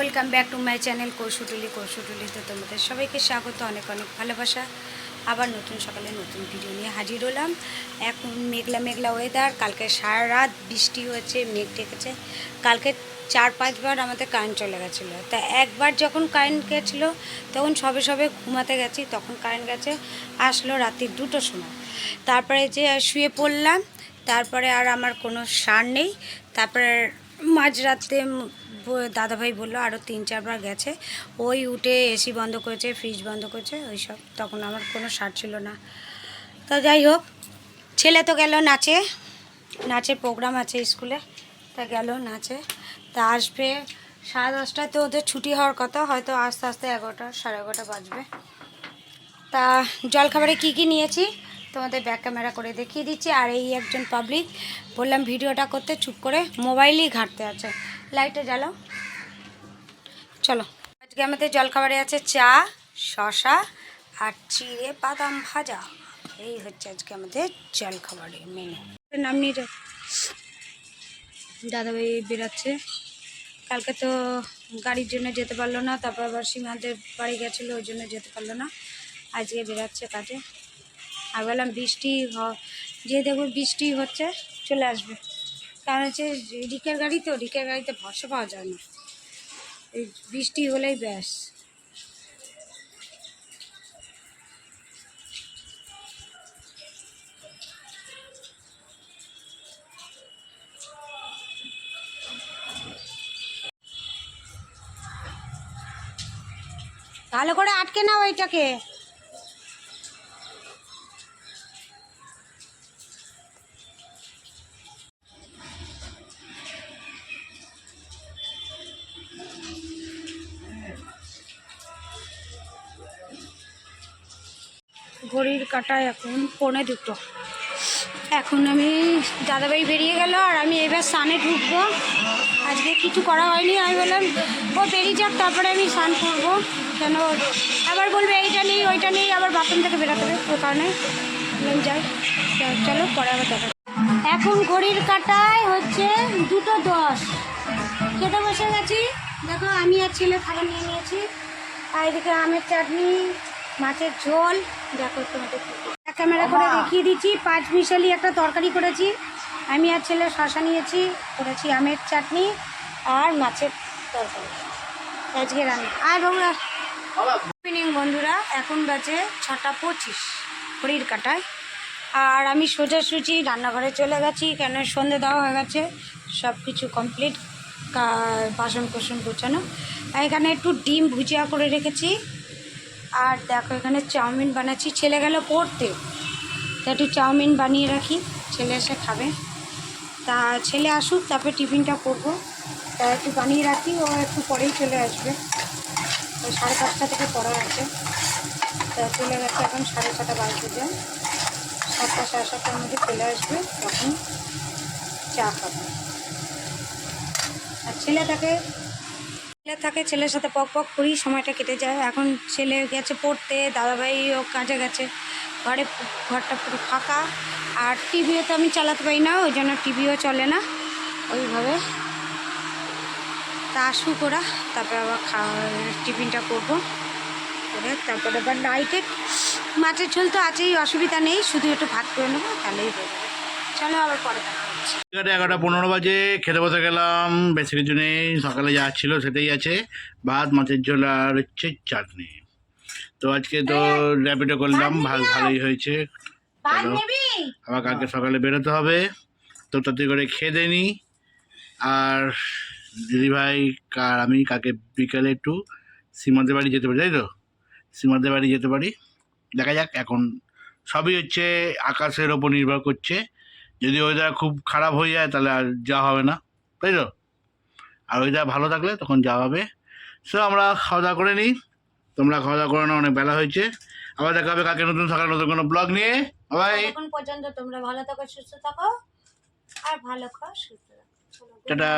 Welcome back to my channel Kaushutuli কৌশুটুলিতে তোমাদের সবাইকে স্বাগত, অনেক অনেক ভালোবাসা। আবার নতুন সকালে নতুন ভিডিও নিয়ে হাজির হলাম। এখন মেঘলা মেঘলা ওয়েদার কালকে সারা রাত বৃষ্টি হয়েছে, মেঘ ডেকেছে। কালকে চার পাঁচবার আমাদের কারেন্ট চলে গেছিল। তা একবার যখন কারেন্ট গেছিল, তখন সবে সবে ঘুমাতে গেছি, তখন কারেন্ট গেছে, আসলো রাত্রির দুটোর সময়। তারপরে যে শুয়ে পড়লাম, তারপরে আর আমার কোনো সার নেই। তারপরে মাঝরাতে দাদাভাই বলল আরও তিন চারবার গেছে। ওই উঠে এসি বন্ধ করেছে ফ্রিজ বন্ধ করেছে, ওই সব। তখন আমার কোনো সার ছিল না। তা যাই হোক, ছেলে তো গেল নাচে। নাচের প্রোগ্রাম আছে স্কুলে, তা গেল নাচে। তা আসবে সাড়ে দশটায়, তো ওদের ছুটি হওয়ার কথা। হয়তো আস্তে আস্তে এগারোটা, সাড়ে এগারোটা বাজবে। তা জলখাবারে কি কি নিয়েছি? তোমাদের ব্যাক ক্যামেরা করে দেখিয়ে দিচ্ছি। আর এই একজন পাবলিক বললাম ভিডিওটা করতে, চুপ করে মোবাইলই ঘাঁটতে আছে। লাইটে জ্বালাও চলো। আজকে আমাদের জলখাবারে আছে চা শশা আর চিড়ে বাদাম ভাজা। এই হচ্ছে আজকে আমাদের জলখাবারের মেনু নাম নিয়ে যাও। দাদাভাই বেরাচ্ছে। কালকে তো গাড়ির জন্য যেতে পারল না, তারপর আবার সীমান্তের বাড়ি গেছিল, ওই জন্য যেতে পারল না। আজকে বেরাচ্ছে কাজে। আর বললাম বৃষ্টি হ- যে দেখব বৃষ্টি হচ্ছে, চলে আসবে। কারণ হচ্ছে রিকের গাড়ি তো, রিকের গাড়িতে ভরসা পাওয়া যায় না। এই বৃষ্টি হলেই ব্যাস। ভালো করে আটকে নাও ওইটাকে। ঘড়ির কাটায় এখন পৌনে দুটো। এখন আমি দাদাভাই বেরিয়ে গেল আর আমি এবার স্নানে ঢুকবো। আজকে কিছু করা হয়নি, আমি বললাম, ও বেরিয়ে যাক, তারপরে আমি স্নান করব। কেন? আবার বলবে, এইটা নেই, ওইটা নেই। আবার বাথরুম থেকে বেরোতে হবে, ওই কারণে যাই চলো, পরে আবার দেখা এখন ঘড়ির কাটায় হচ্ছে দুটো দশ। খেতে বসে গেছি। দেখো, আমি আর ছেলে খাবার নিয়ে নিয়েছি। আর এদিকে আমের চাটনি মাছের ঝোল। দেখো তোমাদের ক্যামেরা করে দেখিয়ে দিচ্ছি। পাঁচ মিশালি একটা তরকারি করেছি। আমি আর ছেলে শশা নিয়েছি করেছি আমের চাটনি আর মাছের তরকারি। আজকে রান্না। আর বাবুরা ইভিনিং বন্ধুরা এখন বাজে ছটা পঁচিশ ঘড়ির কাটায়। আর আমি সোজাসুজি রান্নাঘরে চলে গেছি কেন সন্ধে দেওয়া হয়ে গেছে সব কিছু কমপ্লিট বাসন কোসন গোছানো। এখানে একটু ডিম ভুজিয়া করে রেখেছি। আর দেখো, এখানে চাউমিন বানাচ্ছি। ছেলে গেল পড়তে। তা একটু চাউমিন বানিয়ে রাখি। ছেলে এসে খাবে। তা ছেলে আসুক, তারপরে টিফিনটা করব। তা একটু বানিয়ে রাখি, ও একটু পরেই চলে আসবে। ওই সাড়ে পাঁচটা থেকে পড়া আছে। তা চলে গেছে এখন সাড়ে ছটা বাজতে যায়। সাতটা সাড়ে সাতটার মধ্যে চলে আসবে, তখন চা খাবে। আর ছেলেটাকে ছেলে থাকে, ছেলের সাথে পক পক করেই সময়টা কেটে যায়। এখন ছেলে গেছে পড়তে দাদাভাই ও কাজে গেছে। ঘরে ঘরটা পুরো ফাঁকা। আর টিভিও তো আমি চালাতে পারি না, ওই জন্য টিভিও চলে না। ওইভাবে। তা আসুক ওরা, তারপরে আবার খাওয়া টিফিনটা করব করে, তারপরে আবার নাইটে মাছের ঝোল তো আছেই, অসুবিধা নেই, শুধু একটু ভাত করে নেব, তাহলেই হয়ে যাবে। চলো আবার পরে দেখা এগারোটা এগারোটা পনেরো বাজে খেতে বসে গেলাম। বেশি কিছু নেই সকালে যা ছিল সেটাই আছে। ভাত মাছের ঝোল আর হচ্ছে চাটনি। তো আজকে তো র্যাপিডো করলাম ভালো ভালোই হয়েছে। আবার কালকে সকালে বেরোতে হবে। তো তাতে করে খেয়ে দেনি আর দিদিভাই আর আমি কাকে বিকালে একটু সীমাদের বাড়ি যেতে পারি তাই তো? সীমাদের বাড়ি যেতে পারি। দেখা যাক এখন সবই হচ্ছে আকাশের ওপর নির্ভর করছে। যদি ওয়েদার খুব খারাপ হয়ে যায় তাহলে আর যাওয়া হবে না তাই তো আর ওয়েদার ভালো থাকলে তখন যাওয়া হবে। সো আমরা খাওয়া দাওয়া করে নিই। তোমরা খাওয়া দাওয়া করে নাও অনেক বেলা হয়েছে। আবার দেখা হবে কাকে নতুন সকালে নতুন কোনো ব্লগ নিয়ে। বাই এখন পর্যন্ত তোমরা ভালো থাকো সুস্থ থাকো। আর ভালো খাও সুস্থ থাকো। টাটা।